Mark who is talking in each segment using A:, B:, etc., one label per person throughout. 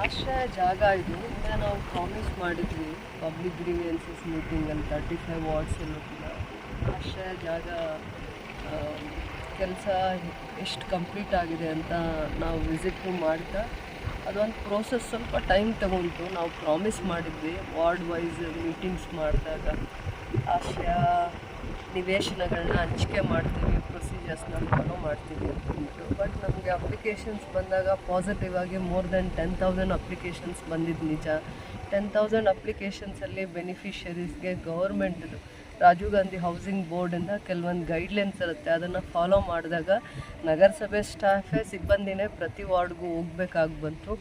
A: ಆಶ್ರಯ ಜಾಗ ಇದು. ಇನ್ನು ನಾವು ಪ್ರಾಮಿಸ್ ಮಾಡಿದ್ವಿ ಪಬ್ಲಿಕ್ ಗ್ರೀವಿಯನ್ಸಸ್ ಮೀಟಿಂಗಲ್ಲಿ ತರ್ಟಿ ಫೈವ್ ವಾರ್ಡ್ಸಲ್ಲೂ ಕೂಡ. ಆಶ್ರಯ ಜಾಗ ಕೆಲಸ ಎಷ್ಟು ಕಂಪ್ಲೀಟ್ ಆಗಿದೆ ಅಂತ ನಾವು ವಿಸಿಟ್ ಮಾಡ್ತಾ ಅದೊಂದು ಪ್ರೋಸೆಸ್ ಸ್ವಲ್ಪ ಟೈಮ್ ತಗೊಂತು ನಾವು ಪ್ರಾಮಿಸ್ ಮಾಡಿದ್ವಿ. ವಾರ್ಡ್ ವೈಸ್ ಮೀಟಿಂಗ್ಸ್ ಮಾಡಿದಾಗ ಆಶಯ ನಿವೇಶನಗಳನ್ನ ಹಂಚಿಕೆ ಮಾಡ್ತೀವಿ ಪ್ರೊಸೀಜರ್ಸ್ನ ಫಾಲೋ ಮಾಡ್ತೀವಿ ಅಂತಂದ್ಬಿಟ್ಟು ಬಟ್ ನಮಗೆ ಅಪ್ಲಿಕೇಶನ್ಸ್ ಬಂದಾಗ ಪಾಸಿಟಿವ್ ಆಗಿ more than ten thousand applications ಬಂದಿದ್ದು ನಿಜ. ಟೆನ್ ತೌಸಂಡ್ ಅಪ್ಲಿಕೇಶನ್ಸಲ್ಲಿ ಬೆನಿಫಿಷರೀಸ್ಗೆ ಗೌರ್ಮೆಂಟ್ದು ರಾಜೀವ್ ಗಾಂಧಿ ಹೌಸಿಂಗ್ ಬೋರ್ಡಿಂದ ಕೆಲವೊಂದು ಗೈಡ್ಲೈನ್ಸ್ ಇರುತ್ತೆ. ಅದನ್ನು ಫಾಲೋ ಮಾಡಿದಾಗ ನಗರಸಭೆ ಸ್ಟಾಫೇ ಸಿಬ್ಬಂದಿನೇ ಪ್ರತಿ ವಾರ್ಡ್ಗೂ ಹೋಗ್ಬೇಕಾಗಿ ಬಂತು.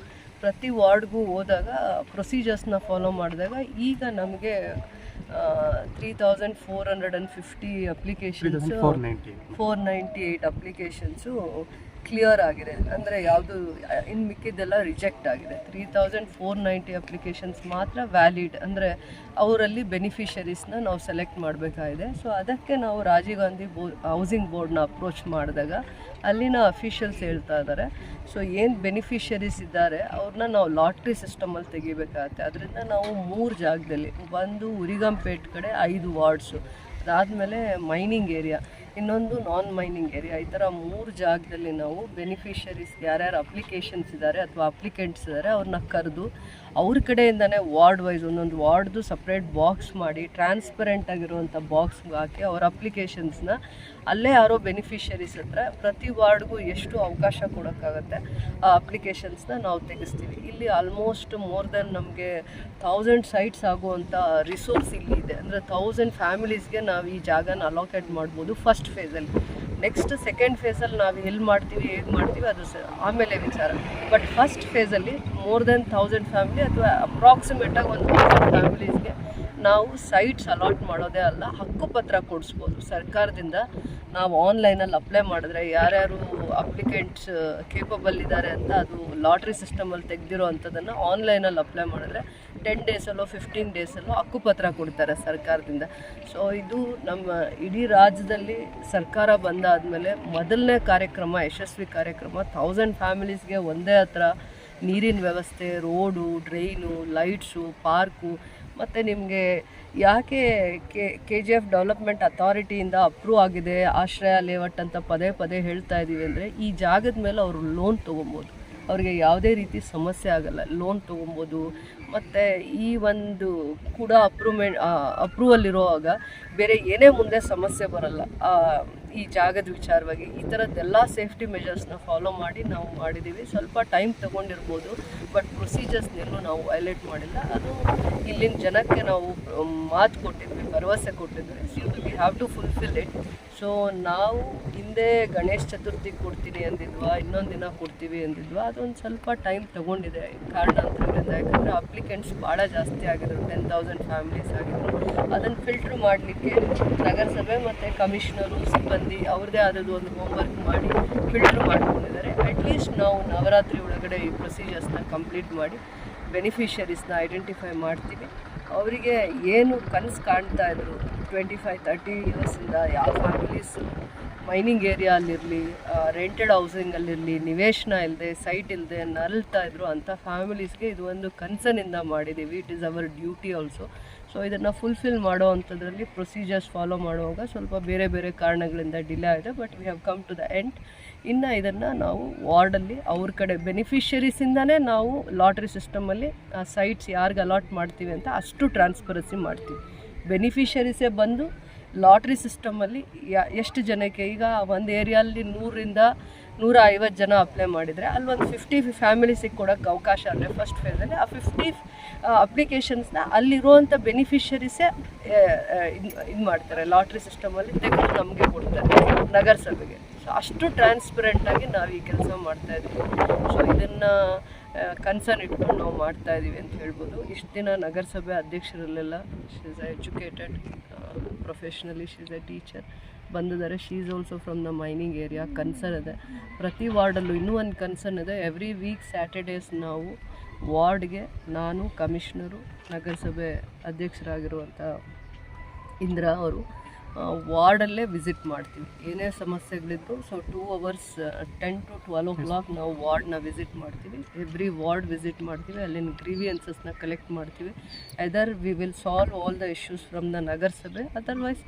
A: ಪ್ರತಿ ವಾರ್ಡ್ಗೂ ಹೋದಾಗ ಪ್ರೊಸೀಜರ್ಸ್ನ ಫಾಲೋ ಮಾಡಿದಾಗ ಈಗ ನಮಗೆ three thousand four hundred and fifty applications four ninety eight applications clear ಆಗಿದೆ. ಅಂದರೆ ಯಾವುದು ಇನ್ನು ಮಿಕ್ಕಿದ್ದೆಲ್ಲ ರಿಜೆಕ್ಟ್ ಆಗಿದೆ. Three thousand four ninety applications ಮಾತ್ರ ವ್ಯಾಲಿಡ್ ಅಂದರೆ ಅವರಲ್ಲಿ ಬೆನಿಫಿಷರೀಸ್ನ ನಾವು ಸೆಲೆಕ್ಟ್ ಮಾಡಬೇಕಾಗಿದೆ. ಸೊ ಅದಕ್ಕೆ ನಾವು ರಾಜೀವ್ ಗಾಂಧಿ ಬೋ ಹೌಸಿಂಗ್ ಬೋರ್ಡ್ನ ಅಪ್ರೋಚ್ ಮಾಡಿದಾಗ ಅಲ್ಲಿನ ಅಫಿಷಿಯಲ್ಸ್ ಹೇಳ್ತಾ ಇದ್ದಾರೆ ಸೊ ಏನು ಬೆನಿಫಿಷರೀಸ್ ಇದ್ದಾರೆ ಅವ್ರನ್ನ ನಾವು ಲಾಟ್ರಿ ಸಿಸ್ಟಮಲ್ಲಿ ತೆಗಿಬೇಕಾಗತ್ತೆ. ಅದರಿಂದ ನಾವು ಮೂರು ಜಾಗದಲ್ಲಿ, ಒಂದು ಉರಿಗಂಪೇಟ್ ಕಡೆ ಐದು ವಾರ್ಡ್ಸು ಅದಾದಮೇಲೆ ಮೈನಿಂಗ್ ಏರಿಯಾ ಇನ್ನೊಂದು ನಾನ್ ಮೈನಿಂಗ್ ಏರಿಯಾ ಈ ಥರ ಮೂರು ಜಾಗದಲ್ಲಿ ನಾವು ಬೆನಿಫಿಷರೀಸ್ ಯಾರ್ಯಾರು ಅಪ್ಲಿಕೇಶನ್ಸ್ ಇದ್ದಾರೆ ಅಥವಾ ಅಪ್ಲಿಕೆಂಟ್ಸ್ ಇದ್ದಾರೆ ಅವ್ರನ್ನ ಕರೆದು ಅವ್ರ ಕಡೆಯಿಂದನೇ ವಾರ್ಡ್ ವೈಸ್ ಒಂದೊಂದು ವಾರ್ಡ್ದು ಸಪ್ರೇಟ್ ಬಾಕ್ಸ್ ಮಾಡಿ ಟ್ರಾನ್ಸ್ಪರೆಂಟ್ ಆಗಿರುವಂಥ ಬಾಕ್ಸ್ ಹಾಕಿ ಅವ್ರ ಅಪ್ಲಿಕೇಶನ್ಸ್ನ ಅಲ್ಲೇ ಯಾರೋ ಬೆನಿಫಿಷರೀಸ್ ಹತ್ರ ಪ್ರತಿ ವಾರ್ಡ್ಗೂ ಎಷ್ಟು ಅವಕಾಶ ಕೊಡೋಕ್ಕಾಗತ್ತೆ, ಆ ಅಪ್ಲಿಕೇಶನ್ಸ್ನ ನಾವು ತೆಗೆಸ್ತೀವಿ. ಇಲ್ಲಿ ಆಲ್ಮೋಸ್ಟ್ ಮೋರ್ ದೆನ್ ನಮಗೆ ಥೌಸಂಡ್ ಸೈಟ್ಸ್ ಆಗುವಂಥ ರಿಸೋರ್ಸ್ ಇಲ್ಲಿ ಇದೆ. ಅಂದರೆ ಥೌಸಂಡ್ ಫ್ಯಾಮಿಲೀಸ್ಗೆ ನಾವು ಈ ಜಾಗನ ಅಲೋಕೇಟ್ ಮಾಡ್ಬೋದು ಫಸ್ಟ್ ಫೇಸಲ್ಲಿ ನೆಕ್ಸ್ಟ್ ಸೆಕೆಂಡ್ ಫೇಸಲ್ಲಿ ನಾವು ಎಲ್ಲಿ ಮಾಡ್ತೀವಿ, ಹೇಗೆ ಮಾಡ್ತೀವಿ, ಅದು ಆಮೇಲೆ ವಿಚಾರ. ಬಟ್ ಫಸ್ಟ್ ಫೇಸಲ್ಲಿ ಮೋರ್ ದೆನ್ ಥೌಸಂಡ್ ಫ್ಯಾಮಿಲಿ ಅಥವಾ ಅಪ್ರಾಕ್ಸಿಮೇಟಾಗಿ ಒಂದು ಥೌಸಂಡ್ ಫ್ಯಾಮಿಲೀಸ್ಗೆ ನಾವು ಸೈಟ್ಸ್ ಅಲಾಟ್ ಮಾಡೋದೇ ಅಲ್ಲ, ಹಕ್ಕುಪತ್ರ ಕೊಡಿಸ್ಬೋದು. ಸರ್ಕಾರದಿಂದ ನಾವು ಆನ್ಲೈನಲ್ಲಿ ಅಪ್ಲೈ ಮಾಡಿದ್ರೆ ಯಾರ್ಯಾರು ಅಪ್ಲಿಕೆಂಟ್ಸ್ ಕೇಪಬಲ್ ಇದ್ದಾರೆ ಅಂತ ಅದು ಲಾಟ್ರಿ ಸಿಸ್ಟಮಲ್ಲಿ ತೆಗೆದಿರೋ ಅಂಥದ್ದನ್ನು ಆನ್ಲೈನಲ್ಲಿ ಅಪ್ಲೈ ಮಾಡಿದ್ರೆ ಟೆನ್ ಡೇಸಲ್ಲೋ ಫಿಫ್ಟೀನ್ ಡೇಸಲ್ಲೋ ಹಕ್ಕುಪತ್ರ ಕೊಡ್ತಾರೆ ಸರ್ಕಾರದಿಂದ. ಸೊ ಇದು ನಮ್ಮ ಇಡೀ ರಾಜ್ಯದಲ್ಲಿ ಸರ್ಕಾರ ಬಂದಾದಮೇಲೆ ಮೊದಲನೇ ಕಾರ್ಯಕ್ರಮ, ಯಶಸ್ವಿ ಕಾರ್ಯಕ್ರಮ ಥೌಸಂಡ್ ಫ್ಯಾಮಿಲೀಸ್ಗೆ ಒಂದೇ ಹತ್ರ ನೀರಿನ ವ್ಯವಸ್ಥೆ ರೋಡು ಡ್ರೈನು ಲೈಟ್ಸು ಪಾರ್ಕು ಮತ್ತು ನಿಮಗೆ ಯಾಕೆ K K G F development ಅಥಾರಿಟಿಯಿಂದ approve ಆಗಿದೆ, ಆಶ್ರಯ ಲೇಔಟ್ ಅಂತ ಪದೇ ಪದೇ ಹೇಳ್ತಾ ಇದ್ದೀವಿ ಅಂದರೆ ಈ ಜಾಗದ ಮೇಲೆ ಅವರು ಲೋನ್ ತೊಗೊಬೋದು. ಅವರಿಗೆ ಯಾವುದೇ ರೀತಿ ಸಮಸ್ಯೆ ಆಗಲ್ಲ ಲೋನ್ ತೊಗೊಬೋದು. ಮತ್ತು ಈ ಒಂದು ಕೂಡ ಅಪ್ರೂವ್ಮೆಂಟ್ ಅಪ್ರೂವಲ್ ಇರುವಾಗ ಬೇರೆ ಏನೇ ಮುಂದೆ ಸಮಸ್ಯೆ ಬರಲ್ಲ. ಈ ಜಾಗದ ವಿಚಾರವಾಗಿ ಈ ಥರದ್ದೆಲ್ಲ ಸೇಫ್ಟಿ ಮೆಜರ್ಸ್ನ ಫಾಲೋ ಮಾಡಿ ನಾವು ಮಾಡಿದ್ದೀವಿ ಸ್ವಲ್ಪ ಟೈಮ್ ತೊಗೊಂಡಿರ್ಬೋದು ಬಟ್ ಪ್ರೊಸೀಜರ್ಸ್ನೆಲ್ಲೂ ನಾವು ವೈಲೇಟ್ ಮಾಡಿಲ್ಲ. ಅದು ಇಲ್ಲಿನ ಜನಕ್ಕೆ ನಾವು ಮಾತು ಕೊಟ್ಟಿದ್ವಿ, ಭರವಸೆ ಕೊಟ್ಟಿದ್ವಿ. So we have to fulfil it so ನಾವು ಹಿಂದೆ ಗಣೇಶ ಚತುರ್ಥಿ ಕೊಡ್ತೀನಿ ಅಂದಿದ್ವಾ, ಇನ್ನೊಂದು ದಿನ ಕೊಡ್ತೀವಿ ಅಂದಿದ್ವಾ, ಅದೊಂದು ಸ್ವಲ್ಪ ಟೈಮ್ ತೊಗೊಂಡಿದೆ. ಕಾರಣಾಂತರಗಳಿಂದ ಯಾಕಂದರೆ ಅಪ್ಲಿಕೆಂಟ್ಸ್ ಭಾಳ ಜಾಸ್ತಿ ಆಗಿದ್ರು ಟೆನ್ ತೌಸಂಡ್ ಫ್ಯಾಮಿಲೀಸ್ ಆಗಿದ್ರು. ಅದನ್ನು ಫಿಲ್ಟ್ರ್ ಮಾಡಲಿಕ್ಕೆ ನಗರಸಭೆ ಮತ್ತು ಕಮಿಷನರು ಸಿಬ್ಬಂದಿ ಅವ್ರದ್ದೇ ಆದದ್ದು ಒಂದು ಹೋಮ್ವರ್ಕ್ ಮಾಡಿ ಫಿಲ್ಟರ್ ಮಾಡ್ಕೊಂಡಿದ್ದಾರೆ. ಅಟ್ಲೀಸ್ಟ್ ನಾವು ನವರಾತ್ರಿ ಒಳಗಡೆ ಈ ಪ್ರೊಸೀಜರ್ಸ್ನ ಕಂಪ್ಲೀಟ್ ಮಾಡಿ ಬೆನಿಫಿಷರೀಸ್ನ ಐಡೆಂಟಿಫೈ ಮಾಡ್ತೀವಿ. ಅವರಿಗೆ ಏನು ಕನಸು ಕಾಣ್ತಾ ಇದ್ರು ಟ್ವೆಂಟಿ ಫೈವ್ ತರ್ಟಿ ಇಯರ್ಸಿಂದ ಯಾವ ಫ್ಯಾಮಿಲೀಸು ಮೈನಿಂಗ್ ಏರಿಯಾಲಿರಲಿ ರೆಂಟೆಡ್ ಹೌಸಿಂಗಲ್ಲಿರಲಿ ನಿವೇಶನ ಇಲ್ಲದೆ ಸೈಟ್ ಇಲ್ಲದೆ ನರಳ್ತಾ ಇದ್ರು ಅಂಥ ಫ್ಯಾಮಿಲೀಸ್ಗೆ ಇದು ಒಂದು ಕನ್ಸರ್ನಿಂದ ಮಾಡಿದ್ದೀವಿ it is our duty also so ಇದನ್ನು ಫುಲ್ಫಿಲ್ ಮಾಡೋ ಅಂಥದ್ರಲ್ಲಿ ಪ್ರೊಸೀಜರ್ಸ್ ಫಾಲೋ ಮಾಡುವಾಗ ಸ್ವಲ್ಪ ಬೇರೆ ಬೇರೆ ಕಾರಣಗಳಿಂದ ಡಿಲೇ ಆಗಿದೆ but we have come to the end ಇನ್ನು ಇದನ್ನು ನಾವು ವಾರ್ಡಲ್ಲಿ ಅವ್ರ ಕಡೆ ಬೆನಿಫಿಷರೀಸಿಂದನೇ ನಾವು ಲಾಟ್ರಿ ಸಿಸ್ಟಮಲ್ಲಿ ಸೈಟ್ಸ್ ಯಾರಿಗೆ ಅಲಾಟ್ ಮಾಡ್ತೀವಿ ಅಂತ ಅಷ್ಟು ಟ್ರಾನ್ಸ್ಪರೆನ್ಸಿ ಮಾಡ್ತೀವಿ. ಬೆನಿಫಿಷರೀಸೇ ಬಂದು ಲಾಟ್ರಿ ಸಿಸ್ಟಮಲ್ಲಿ ಎಷ್ಟು ಜನಕ್ಕೆ ಈಗ ಒಂದು ಏರಿಯಲ್ಲಿ ನೂರಿಂದ ನೂರ ಐವತ್ತು ಜನ ಅಪ್ಲೈ ಮಾಡಿದರೆ ಅಲ್ಲಿ ಒಂದು ಫಿಫ್ಟಿ ಫ್ಯಾಮಿಲೀಸಿಗೆ ಕೊಡೋಕ್ಕೆ ಅವಕಾಶ ಅಂದರೆ ಫಸ್ಟ್ ಫೇಸಲ್ಲಿ ಆ ಫಿಫ್ಟಿ ಅಪ್ಲಿಕೇಶನ್ಸ್ನ ಅಲ್ಲಿರುವಂಥ ಬೆನಿಫಿಷರೀಸೇ ಇದು ಮಾಡ್ತಾರೆ. ಲಾಟ್ರಿ ಸಿಸ್ಟಮಲ್ಲಿ ತೆಗೆದು ನಮಗೆ ಕೊಡ್ತಾರೆ ನಗರಸಭೆಗೆ ಸೊ ಅಷ್ಟು ಟ್ರಾನ್ಸ್ಪರೆಂಟಾಗಿ ನಾವು ಈ ಕೆಲಸ ಮಾಡ್ತಾ ಇದ್ದೀವಿ ಸೊ ಇದನ್ನು ಕನ್ಸರ್ನ್ ಇಟ್ಕೊಂಡು ನಾವು ಮಾಡ್ತಾ ಇದ್ದೀವಿ ಅಂತ ಹೇಳ್ಬೋದು. ಇಷ್ಟು ದಿನ ನಗರಸಭೆ ಅಧ್ಯಕ್ಷರಲ್ಲೆಲ್ಲ is educated professionally she is a teacher ಬಂದಿದ್ದಾರೆ. She is also from the mining area concern ಇದೆ. ಪ್ರತಿ ವಾರ್ಡಲ್ಲೂ ಇನ್ನೂ ಒಂದು ಕನ್ಸರ್ನ್ ಇದೆ. ಎವ್ರಿ ವೀಕ್ ಸ್ಯಾಟರ್ಡೇಸ್ ನಾವು ವಾರ್ಡ್ಗೆ ನಾನು ಕಮಿಷ್ನರು, ನಗರಸಭೆ ಅಧ್ಯಕ್ಷರಾಗಿರುವಂಥ ಇಂದಿರಾ ಅವರು ವಾರ್ಡಲ್ಲೇ ವಿಸಿಟ್ ಮಾಡ್ತೀವಿ. ಏನೇ ಸಮಸ್ಯೆಗಳಿದ್ರು so two hours ten to twelve o'clock ನಾವು ವಾರ್ಡ್ನ ವಿಸಿಟ್ ಮಾಡ್ತೀವಿ. ಎವ್ರಿ ವಾರ್ಡ್ ವಿಸಿಟ್ ಮಾಡ್ತೀವಿ. ಅಲ್ಲಿನ ಗ್ರೀವಿಯನ್ಸಸ್ನ ಕಲೆಕ್ಟ್ ಮಾಡ್ತೀವಿ. Either we will solve all the issues from the ನಗರಸಭೆ. ಅದರ್ವೈಸ್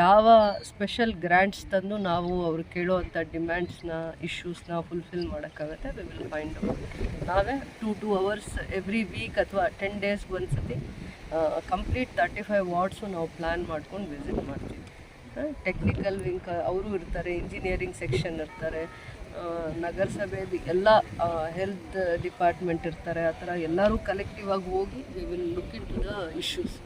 A: ಯಾವ ಸ್ಪೆಷಲ್ ಗ್ರ್ಯಾಂಟ್ಸ್ ತಂದು ನಾವು ಅವ್ರು ಕೇಳೋವಂಥ ಡಿಮ್ಯಾಂಡ್ಸ್ನ ಇಶ್ಯೂಸ್ನ ಫುಲ್ಫಿಲ್ ಮಾಡೋಕ್ಕಾಗತ್ತೆ ವಿ ವಿಲ್ ಫೈಂಡ್ ನಾವೇ two two hours every week ಅಥವಾ ಟೆನ್ ಡೇಸ್ಗೆ ಒಂದ್ಸತಿ ಕಂಪ್ಲೀಟ್ ತರ್ಟಿ ಫೈವ್ ವಾರ್ಡ್ಸು ನಾವು ಪ್ಲ್ಯಾನ್ ಮಾಡ್ಕೊಂಡು ವಿಸಿಟ್ ಮಾಡ್ತೀವಿ. ಟೆಕ್ನಿಕಲ್ ವಿಂಗ್ ಅವರು ಇರ್ತಾರೆ ಇಂಜಿನಿಯರಿಂಗ್ ಸೆಕ್ಷನ್ ಇರ್ತಾರೆ ನಗರಸಭೆದು ಎಲ್ಲ ಹೆಲ್ತ್ ಡಿಪಾರ್ಟ್ಮೆಂಟ್ ಇರ್ತಾರೆ, ಆ ಥರ ಎಲ್ಲರೂ ಕಲೆಕ್ಟಿವ್ ಆಗಿ ಹೋಗಿ we will look into the issues